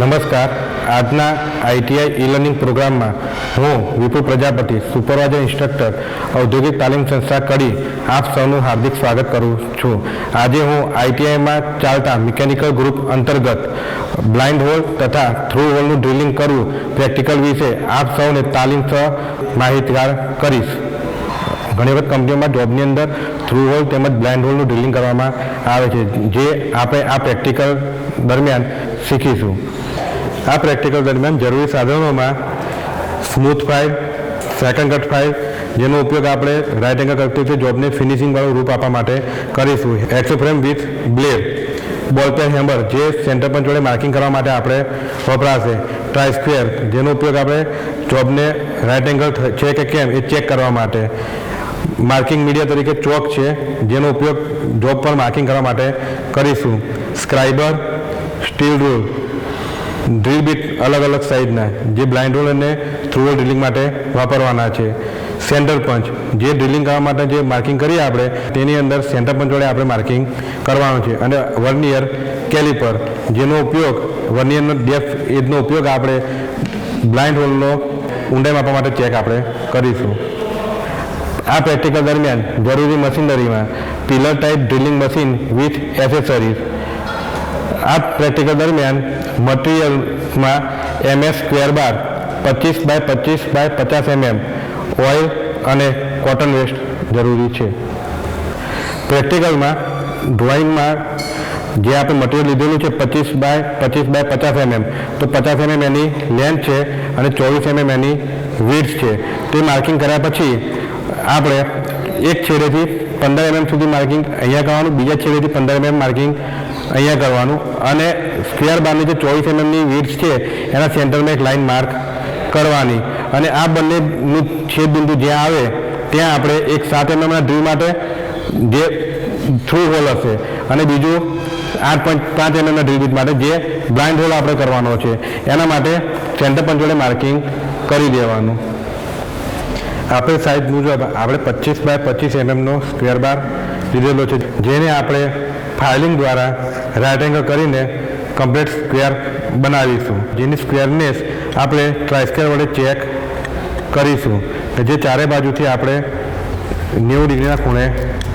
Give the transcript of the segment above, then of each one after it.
નમસ્કાર. આજના ITI e learning પ્રોગ્રામમાં હું વિપુલ પ્રજાપતિ, સુપરવાઇઝર ઇન્સ્ટ્રક્ટર, ઔદ્યોગિક તાલીમ સંસ્થા કડી આપ સૌનું હાર્દિક સ્વાગત કરું છું. આજે હું આઈટીઆઈમાં ચાલતા મિકેનિકલ ગ્રુપ અંતર્ગત બ્લાઇન્ડ હોલ તથા થ્રુ હોલનું ડ્રિલિંગ કરવું પ્રેક્ટિકલ વિશે આપ સૌને તાલીમ સહ માહિતગાર કરીશ. ઘણી વખત કંપનીઓમાં જોબની અંદર થ્રુ હોલ તેમજ બ્લાઇન્ડ હોલનું ડ્રિલિંગ કરવામાં આવે છે, જે આપણે આ પ્રેક્ટિકલ દરમિયાન શીખીશું. આ પ્રેક્ટિકલ દરમિયાન જરૂરી સાધનોમાં smooth file second cut file જેનો ઉપયોગ આપણે રાઇટ એંગલ કરતી જોબને ફિનિશિંગવાળું રૂપ આપવા માટે કરીશું. Hacksaw frame with blade ball pen hammer જે સેન્ટર પર જોડે માર્કિંગ કરવા માટે આપણે વપરાશે. ટ્રાય જેનો ઉપયોગ આપણે જોબને રાઇટ એંગલ છે કે કેમ એ ચેક કરવા માટે. માર્કિંગ મીડિયા તરીકે ચોક છે, જેનો ઉપયોગ જોબ પર માર્કિંગ કરવા માટે કરીશું. Scriber steel rule drill bit અલગ અલગ સાઇઝના જે બ્લાઇન્ડ હોલ અને થ્રુ ડ્રિલિંગ માટે વાપરવાના છે. સેન્ટર પંચ જે ડ્રિલિંગ કરવા માટે જે માર્કિંગ કરીએ આપણે, તેની અંદર સેન્ટર પંચ વડે આપણે માર્કિંગ કરવાનું છે. અને વર્નિયર કેલિપર જેનો ઉપયોગ વર્નિયરનો ડેફ એજનો ઉપયોગ આપણે બ્લાઇન્ડ હોલનો ઊંડાઈ માપવા માટે ચેક આપણે કરીશું. આ પ્રેક્ટિકલ દરમિયાન જરૂરી મશીનરીમાં pillar type drilling machine with accessories આ પ્રેક્ટિકલ દરમિયાન મટીરિયલમાં એમએસ સ્ક્વેર બાર પચીસ બાય પચીસ બાય પચાસ એમએમ ઓઇલ અને કોટન વેસ્ટ જરૂરી છે. પ્રેક્ટિકલમાં ડ્રોઈંગમાં જે આપણે મટીરિયલ લીધેલું છે પચીસ બાય પચીસ બાય પચાસ એમએમ તો પચાસ એમએમ એની લેન્થ છે અને ચોવીસ એમએમ એની વિડ્થ છે. તે માર્કિંગ કર્યા પછી આપણે એક છેડેથી પંદર એમએમ સુધી માર્કિંગ અહીંયા કરવાનું, બીજા છેડેથી પંદર એમએમ માર્કિંગ અહીંયા કરવાનું. અને સ્ક્વેર બારની જે ચોવીસ એમએમની વિડ્થ છે, એના સેન્ટરમાં એક લાઇન માર્ક કરવાની. અને આ બંનેનું છેદબિંદુ જ્યાં આવે, ત્યાં આપણે એક સાત એમએમના ડ્રીલ માટે જે થ્રુ હોલ હશે. અને બીજું આઠ પોઈન્ટ પાંચ એમએમના ડ્રીલ બીટ માટે જે બ્લાઇન્ડ હોલ આપણે કરવાનો છે. એના માટે સેન્ટર પંચોડે માર્કિંગ કરી દેવાનું. આપણે સાઈઝ મુજબ આપણે પચીસ બાય પચીસ એમએમનો સ્ક્વેર બાર લીધેલો છે. જેને આપણે ફાઇલિંગ દ્વારા રાઇટ એંગલ કરીને કમ્પ્લીટ સ્ક્વેર બનાવીશું. જેની સ્ક્વેરનેસ આપણે ટ્રાયસ્કેર વડે ચેક કરીશું. જે ચારે બાજુથી આપણે નેવું ડિગ્રીના ખૂણે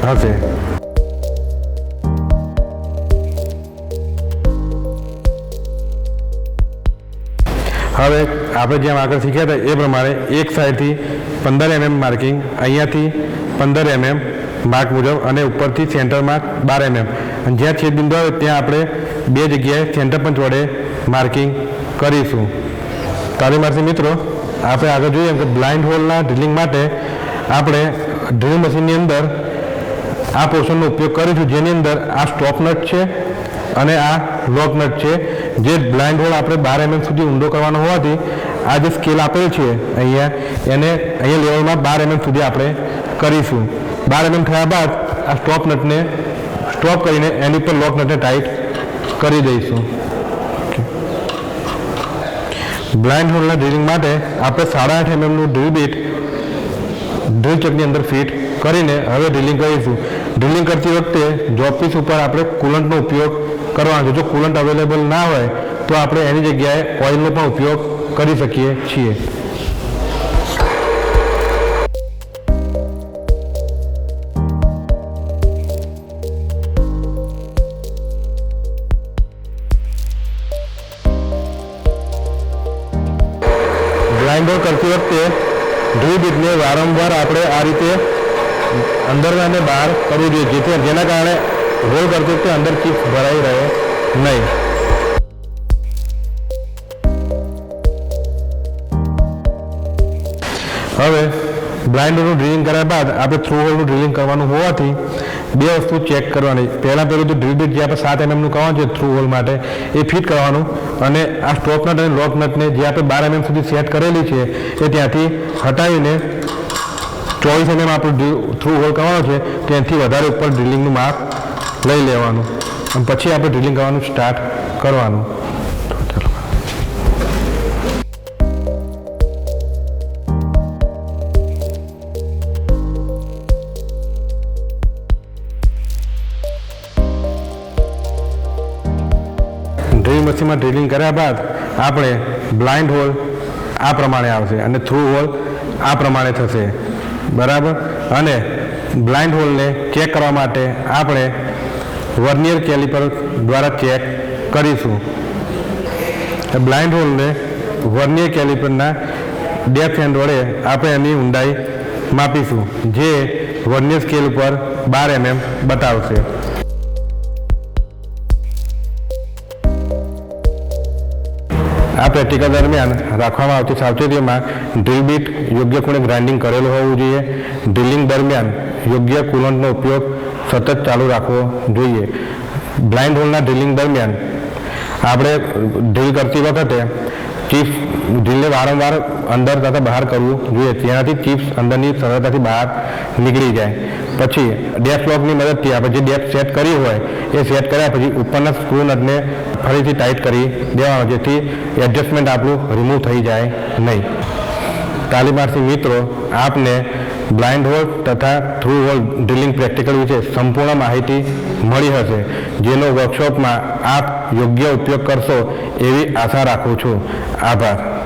હશે. હવે આપણે જેમ આગળ શીખ્યા હતા એ પ્રમાણે એક સાઈડથી પંદર એમએમ માર્કિંગ અહીંયાથી પંદર એમએમ માર્ક મુજબ અને ઉપરથી સેન્ટરમાં બાર એમએમ અને જ્યાં છેદ બિંદુ આવે ત્યાં આપણે બે જગ્યાએ સેન્ટર પંચ વડે માર્કિંગ કરીશું. તાલીમાર્થી મિત્રો, આપણે આગળ જોઈએ કે બ્લાઇન્ડ હોલના ડ્રિલિંગ માટે આપણે ડ્રિલ મશીનની અંદર આ પોર્શનનો ઉપયોગ કરીશું, જેની અંદર આ સ્ટોપ નટ છે અને આ લોક નટ છે. જે બ્લાઇન્ડ હોલ આપણે બાર એમએમ સુધી ઊંડો કરવાનો હોવાથી આ જે સ્કેલ આપેલ છે અહીંયા, એને અહીંયા લેવલમાં બાર એમએમ સુધી આપણે કરીશું. બાર એમએમ થયા બાદ આ સ્ટોપ નટને સ્ટોપ કરીને એની પર લોક નટને ટાઈટ કરી દઈશું. બ્લાઇન્ડ હોલના ડ્રિલિંગ માટે આપણે સાડા આઠ એમએમનું ડ્રિલ બીટ ડ્રિલ ચકની અંદર ફિટ કરીને હવે ડ્રિલિંગ કરીશું. ડ્રિલિંગ કરતી વખતે જોબ પીસ ઉપર આપણે કુલન્ટનો ઉપયોગ કરવાનો છે. જો કુલન્ટ અવેલેબલ ના હોય, તો આપણે એની જગ્યાએ ઓઇલનો પણ ઉપયોગ કરી શકીએ છીએ. કરતી વખતે ડ્રીલ વારંવાર આપણે આ રીતે અંદર અને બહાર કરવું જોઈએ, જેથી જેના કારણે રોલ કરતી વખતે અંદર ચિપ્સ ભરાઈ રહે નહીં. હવે બ્લાઇન્ડ હોલનું ડ્રિલિંગ કર્યા બાદ આપણે થ્રુ હોલનું ડ્રિલિંગ કરવાનું હોવાથી બે વસ્તુ ચેક કરવાની. પહેલાં પહેલું તો ડ્રિલ બીટ જે આપણે સાત એમએમનું કરવાનું છે થ્રુ હોલ માટે, એ ફિટ કરવાનું. અને આ સ્ટોપ નટ અને લોક નટને જે આપણે બાર એમએમ સુધી સેટ કરેલી છે, એ ત્યાંથી હટાવીને ચોવીસ એમએમ આપણું થ્રુ હોલ કરવાનો છે, ત્યાંથી વધારે ઉપર ડ્રિલિંગનું માપ લઈ લેવાનું. અને પછી આપણે ડ્રિલિંગ કરવાનું સ્ટાર્ટ કરવાનું. ડ્રિલ મશીનમાં ડ્રિલિંગ કર્યા બાદ આપણે બ્લાઇન્ડ હોલ આ પ્રમાણે આવશે અને થ્રુ હોલ આ પ્રમાણે થશે. બરાબર? અને બ્લાઇન્ડ હોલને ચેક કરવા માટે આપણે વર્નિયર કેલિપર દ્વારા ચેક કરીશું. બ્લાઇન્ડ હોલને વર્નિયર કેલિપરના ડેપ્થ હેન્ડ વડે આપણે એની ઊંડાઈ માપીશું, જે વર્નિયર સ્કેલ ઉપર બાર એમએમ બતાવશે. આ પ્રેક્ટિકલ દરમિયાન રાખવામાં આવતી સાવચેતીમાં ડ્રીલ બીટ યોગ્ય ખૂણે ગ્રાઇન્ડિંગ કરેલું હોવું જોઈએ. ડ્રિલિંગ દરમિયાન યોગ્ય કુલંટનો ઉપયોગ સતત ચાલુ રાખવો જોઈએ. બ્લાઇન્ડ હોલના ડ્રિલિંગ દરમિયાન આપણે ડ્રિલ કરતી વખતે ચિપ્સ ડ્રિલને વારંવાર અંદર તથા બહાર કરવું જોઈએ. તેનાથી ચિપ્સ અંદરની સરળતાથી બહાર નીકળી જાય. પછી ડેપ લોકની મદદથી આપણે જે ડેપ સેટ કરી હોય, એ સેટ કર્યા પછી ઉપરના સ્ક્રૂ નટને ફરીથી ટાઈટ કરી દેવાનો, જેથી એડજસ્ટમેન્ટ આપણું રિમૂવ થઈ જાય નહીં. તાલીમાર્થી મિત્રો, આપને બ્લાઇન્ડ હોલ તથા થ્રુ હોલ ડ્રિલિંગ પ્રેક્ટિકલ વિશે સંપૂર્ણ માહિતી મળી હશે, જેનો વર્કશોપમાં આપ યોગ્ય ઉપયોગ કરશો એવી આશા રાખું છું. આભાર.